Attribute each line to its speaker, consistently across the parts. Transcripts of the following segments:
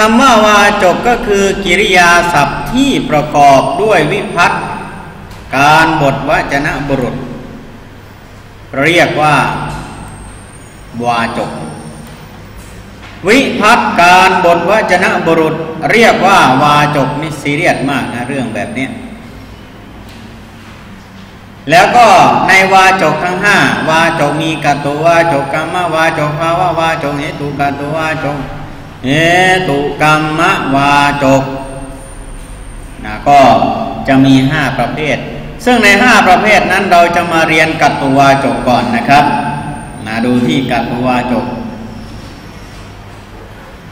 Speaker 1: คำว่าวาจกก็คือกิริยาศัพท์ที่ประกอบด้วยวิพัตการบทวจนะบุรุษ เรียกว่า วาจก วิพัตการบทวจนะบุรุษ เรียกว่าวาจกนี่ซีเรียสมากนะเรื่องแบบนี้แล้วก็ในวาจกทั้งห้าวาจกมีกัตวาจกกรรมวาจกภาวะวาจกเหตุกัตวาจก เหตุกรรมวาจกนะก็จะมีห้าประเภท ซึ่งในห้าประเภทนั้นเราจะมาเรียนกัตตวาจกก่อนนะครับมาดูที่กัตตวาจก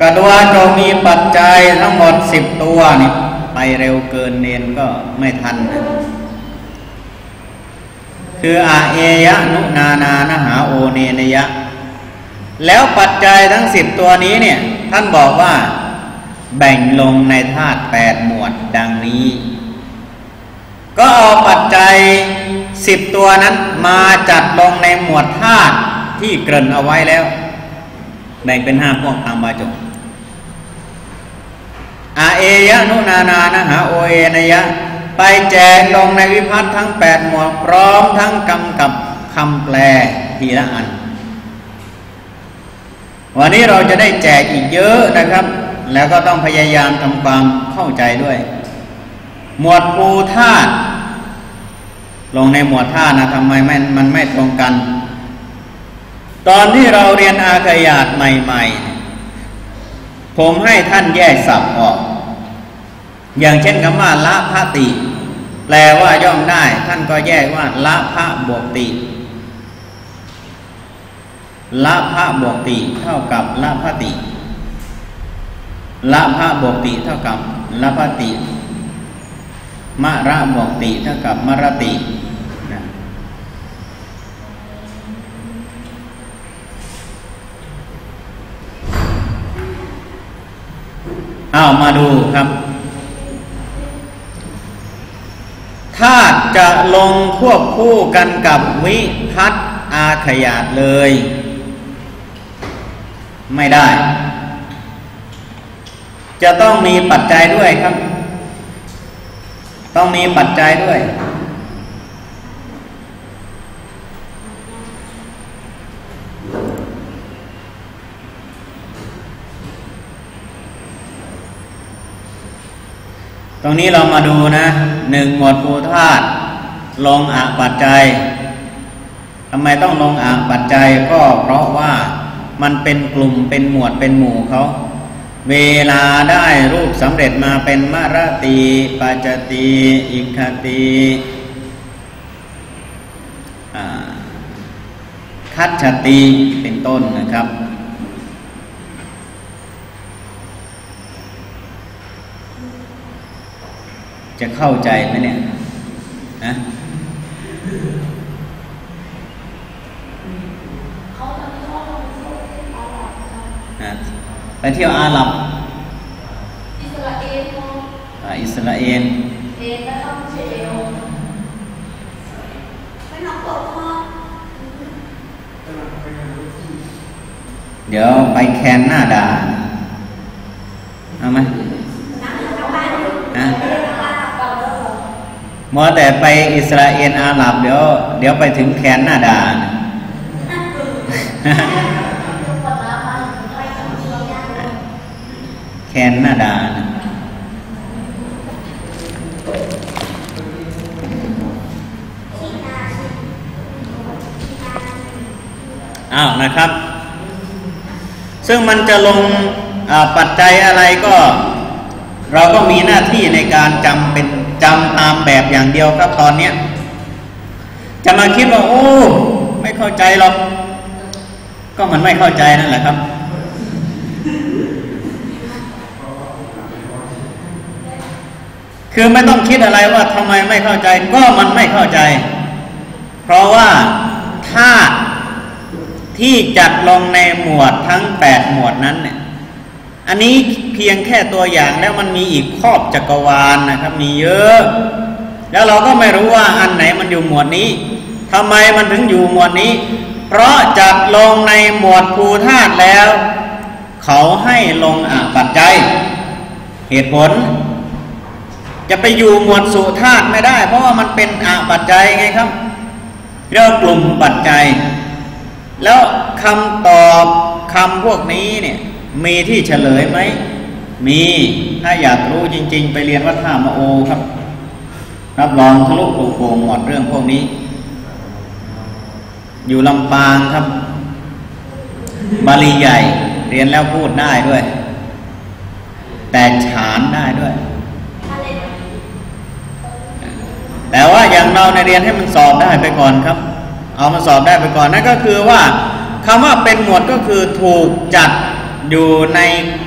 Speaker 1: กัตวาจกมีปัจจัยทั้งหมดสิบตัวนี่ไปเร็วเกินเนนก็ไม่ทันนะคืออาเอยะนุนานานหาโอเนนยะ แล้วปัจจัยทั้งสิบตัวนี้เนี่ย ท่านบอกว่า แบ่งลงในธาตุแปดหมวดดังนี้ ก็เอาปัจจัยสิบตัวนั้นมาจัดลงในหมวดธาตุที่เกริ่นเอาไว้แล้ว แบ่งเป็นห้าพวกตามบาจกอาเอยะนุนานานหาโอเอนยะ ไปแจกลงในวิพัฒน์ทั้งแปดหมวดพร้อมทั้งกำกับคำแปลทีละอัน วันนี้เราจะได้แจกอีกเยอะนะครับ แล้วก็ต้องพยายามทำความเข้าใจด้วย หมวดภูธาตุลงในหมวดธาตุนะทำไมมันมันไม่ตรงกัน ตอนที่เราเรียนอาขยาตใหม่ ๆ ผมให้ท่านแยกสับออก อย่างเช่นคำว่าละพะติ แปลว่าย่อมได้ ท่านก็แยกว่าละพะบวกติ ละพระบวกติเท่ากับละพระติ ละพระบวกติเท่ากับละพระติมะระบวกติเท่ากับมะระติเอามาดูครับถ้าจะลงควบคู่กันกับวิพัตอาขยาตเลย ไม่ได้ จะต้องมีปัจจัยด้วยครับ ต้องมีปัจจัยด้วย ตรงนี้เรามาดูนะหนึ่งหมวดภูธาตุลงอาปัจจัยทำไมต้องลงอาปัจจัยก็เพราะว่า มันเป็นกลุ่มเป็นหมวดเป็นหมู่เขา เวลาได้รูปสำเร็จมาเป็นมารตีปัจติอิคติคัตชติเป็นต้นนะครับจะเข้าใจไหมเนี่ยนะ ไปเที่ยวอาหรับ อิสราเอลอิสราเอลเอลแล้วต้องเชลไปน้องตกพ่อเดี๋ยวไปแคนหน้าดาเอาไหมมัวแต่ไปอิสราเอลอาหรับ เดี๋ยว เดี๋ยวไปถึงแคนนาดา แคนาดานอ้าวนะครับ ซึ่งมันจะลงปัจจัยอะไรก็ เราก็มีหน้าที่ในการจำเป็นจำตามแบบอย่างเดียวครับตอนเนี้ยจะมาคิดว่าโอ้ไม่เข้าใจหรอก ก็มันไม่เข้าใจนั่นแหละครับ คือไม่ต้องคิดอะไรว่าทำไมไม่เข้าใจ ก็มันไม่เข้าใจ เพราะว่าธาตุที่จัดลงในหมวดทั้งแปดหมวดนั้นเนี่ย อันนี้เพียงแค่ตัวอย่างแล้วมันมีอีกครอบจักรวาลนนะครับ มีเยอะ แล้วเราก็ไม่รู้ว่าอันไหนมันอยู่หมวดนี้ทำไมมันถึงอยู่หมวดนี้ เพราะจัดลงในหมวดภูธาตุแล้ว เขาให้ลงอะปัจจัย เหตุผล จะไปอยู่หมวดสุธาตุไม่ได้ เพราะว่ามันเป็นอะปัจจัยไงครับเรียกกลุ่มปัจจัย แล้วคำตอบคำพวกนี้เนี่ยมีที่เฉลยไหม มีถ้าอยากรู้จริง ๆ ไปเรียนวัดท่ามโอครับ รับรองทะลุโป่งหมดเรื่องพวกนี้ อยู่ลำปางครับ บาลีใหญ่เรียนแล้วพูดได้ด้วย แต่ฉานได้ด้วย ในเรียนให้มันสอบได้ไปก่อนครับ เอามาสอบได้ไปก่อนนั่นก็คือว่าคำว่าเป็นหมวดก็คือถูกจัดอยู่ใน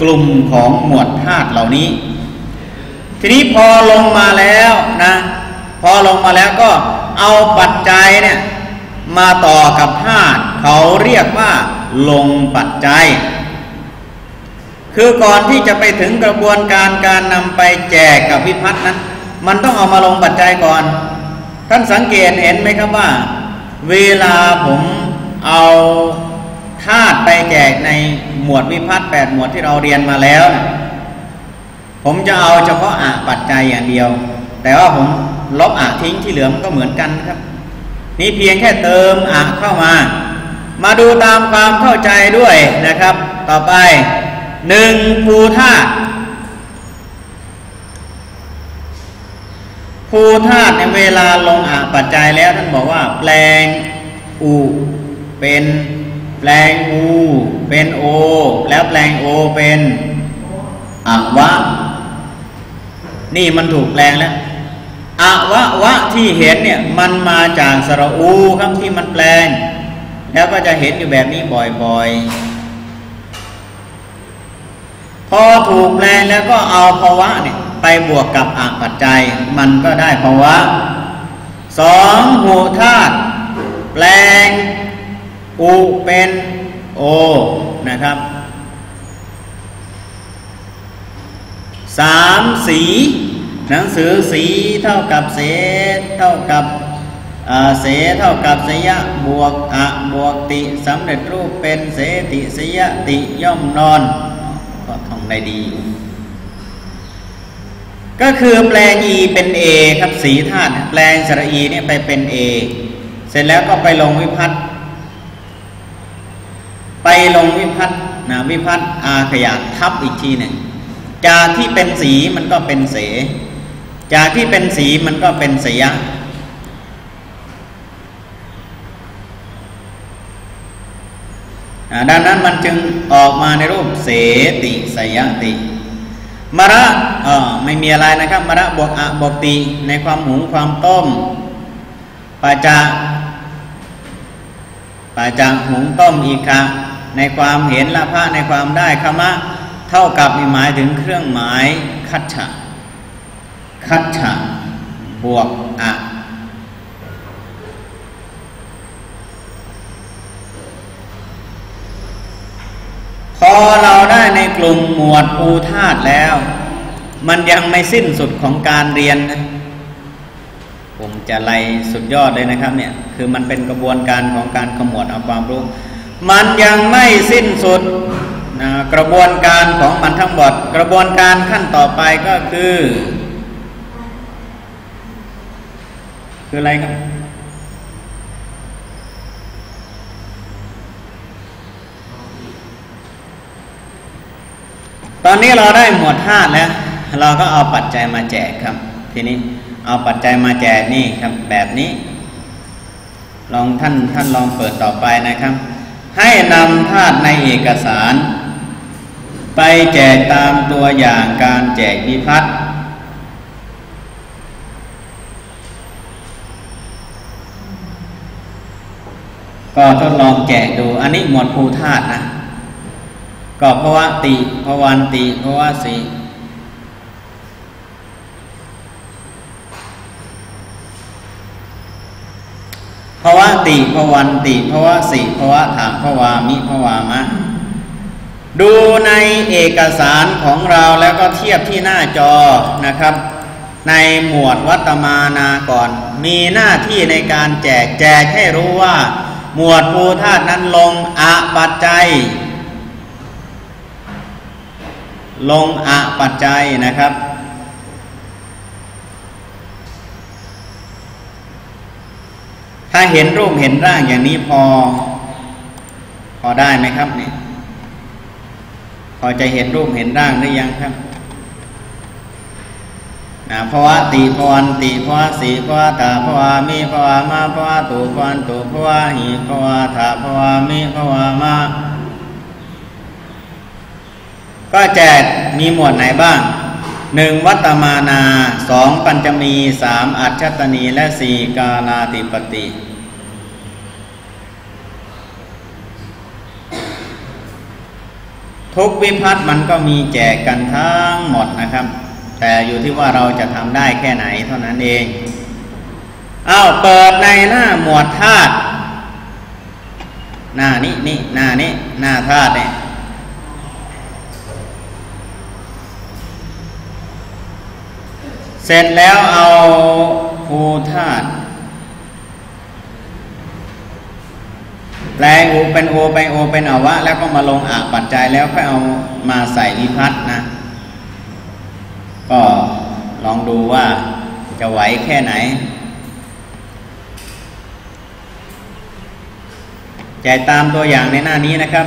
Speaker 1: กลุ่มของหมวดธาตุเหล่านี้ ทีนี้พอลงมาแล้วนะ พอลงมาแล้วก็เอาปัจจัยเนี่ยมาต่อกับธาตุเขาเรียกว่าลงปัจจัย คือก่อนที่จะไปถึงกระบวนการการนำไปแจกกับวิพัฒน์นั้น มันต้องเอามาลงปัจจัยก่อน ท่านสังเกตเห็นไหมครับว่า เวลาผมเอาธาตุไปแจกในหมวดวิพัฒน์แปดหมวดที่เราเรียนมาแล้ว ผมจะเอาเฉพาะอะปัจจัยอย่างเดียว แต่ว่าผมลบอะทิ้งที่เหลือมันก็เหมือนกันครับ นี่เพียงแค่เติมอะเข้ามา มาดูตามความเข้าใจด้วยนะครับ ต่อไปหนึ่งภูธาตุ ภูธาตุในเวลาลงอะปัจจัยแล้วท่านบอกว่า แปลงอูเป็นแปลงอูเป็นโอ แล้วแปลงโอเป็นอะวะ นี่มันถูกแปลงแล้วอะวะวะที่เห็นเนี่ยมันมาจากสระอูครับที่มันแปลง แล้วก็จะเห็นอยู่แบบนี้บ่อยๆ พอถูกแปลงแล้วก็เอาภาวะเนี่ยไปบวกกับอะปัจจัย มันก็ได้ภาวะสองหูธาตุแปลงอูเป็นโอนะครับสามสี หนังสือสีเท่ากับเสเท่ากับเสเท่ากับสยะบวกอะบวกติสำเร็จรูปเป็นเสติสยะติย่อมนอนก็ท่อง ได้ดี ก็คือแปลง e เป็น a ครับสีธาตุแปลงสระ e เนี่ยไปเป็น a เสร็จแล้วก็ไปลงวิพัตน์ไปลงวิพัตน์นะวิพัตน์อาขยะทับอีกทีหนึ่งจากที่เป็นสีมันก็เป็นเส จากที่เป็นสีมันก็เป็นเสยะ ดังนั้นมันจึงออกมาในรูปเสติสยติมระเออไม่มีอะไรนะครับมระบวกอะบวกติในความหุงความต้มปาจาปาจาหุงต้มอีกค่ะในความเห็นละพระในความได้คมะเท่ากับมีหมายถึงเครื่องหมายคัจฉะคัจฉะบวกอะ พอเราได้ในกลุ่มหมวดภูธาตุแล้ว มันยังไม่สิ้นสุดของการเรียนนะผมจะไล่สุดยอดเลยนะครับเนี่ยคือมันเป็นกระบวนการของการขมวดเอาความรู้ มันยังไม่สิ้นสุดนะกระบวนการของมันทั้งหมดกระบวนการขั้นต่อไปก็คือ คืออะไรครับ ตอนนี้เราได้หมวดธาตุแล้ว เราก็เอาปัจจัยมาแจกครับ ทีนี้เอาปัจจัยมาแจกนี่ครับแบบนี้ ลองท่านท่านลองเปิดต่อไปนะครับ ให้นำธาตุในเอกสาร ไปแจกตามตัวอย่างการแจกวิพัฒน์ก็ทดลองแจกดู อันนี้หมวดภูธาตุนะ ก็ภาวะติภวันติภาวะสีภาวะติภวันติภาวะสิภาวะถาภวามิภวามะ ดูในเอกสารของเราแล้วก็เทียบที่หน้าจอนะครับ ในหมวดวัตมานาก่อน มีหน้าที่ในการแจกแจกให้รู้ว่า หมวดภูธาตุนั้นลงอะปัจจัย ลงอะปัจจัยนะครับ ถ้าเห็นรูปเห็นร่างอย่างนี้พอ พอได้ไหมครับเนี่ยพอจะเห็นรูปเห็นร่างหรือยังครับนะภวะติภวันติภวะสีภวะตาภวะมีภวะมาภวะตุภวันตุภวะหิภวะถาภวะมีภวะมา ก็แจกมีหมวดไหนบ้างหนึ่งวัตมานาสองปัญจมีสามอัจฉตนีและสี่กาลาติปติ ทุกวิพัฒน์มันก็มีแจกกันทั้งหมดนะครับ แต่อยู่ที่ว่าเราจะทำได้แค่ไหนเท่านั้นเองอ้าวเปิดในหน้าหมวดธาตุหน้านี้นี่หน้านี้หน้าธาตุเนี่ย สร็จแล้วเอาภูธาตุแปลงอูเป็นโอไปโอเป็นอวะ แล้วก็มาลงอะปัจจัยแล้วค่อยเอามาใส่วิพัฒนะ ก็ลองดูว่าจะไหวแค่ไหน ใจตามตัวอย่างในหน้านี้นะครับ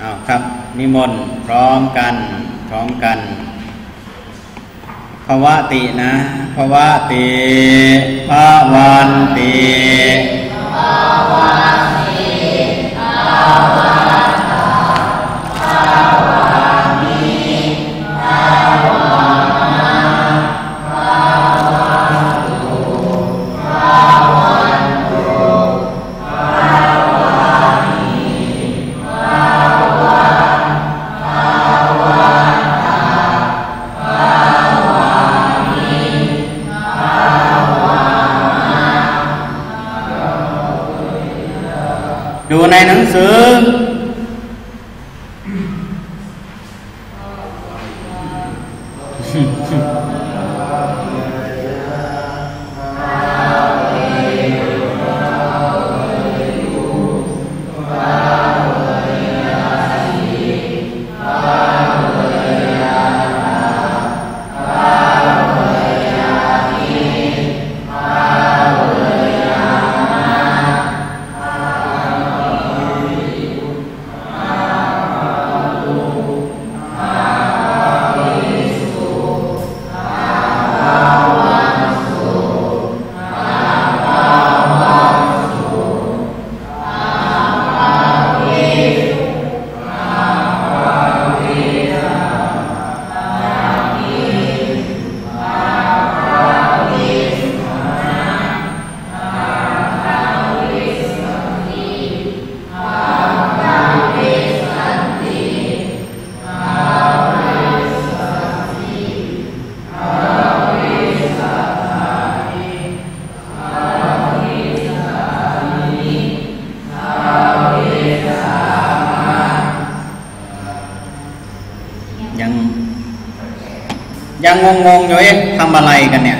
Speaker 1: เอา ครับ นิมนต์พร้อมกัน พร้อมกันภาวะตินะภาวะติภาวันติดูในหนังสือยังยังงง ๆอยู่เอ๊ อะไรกันเนี่ย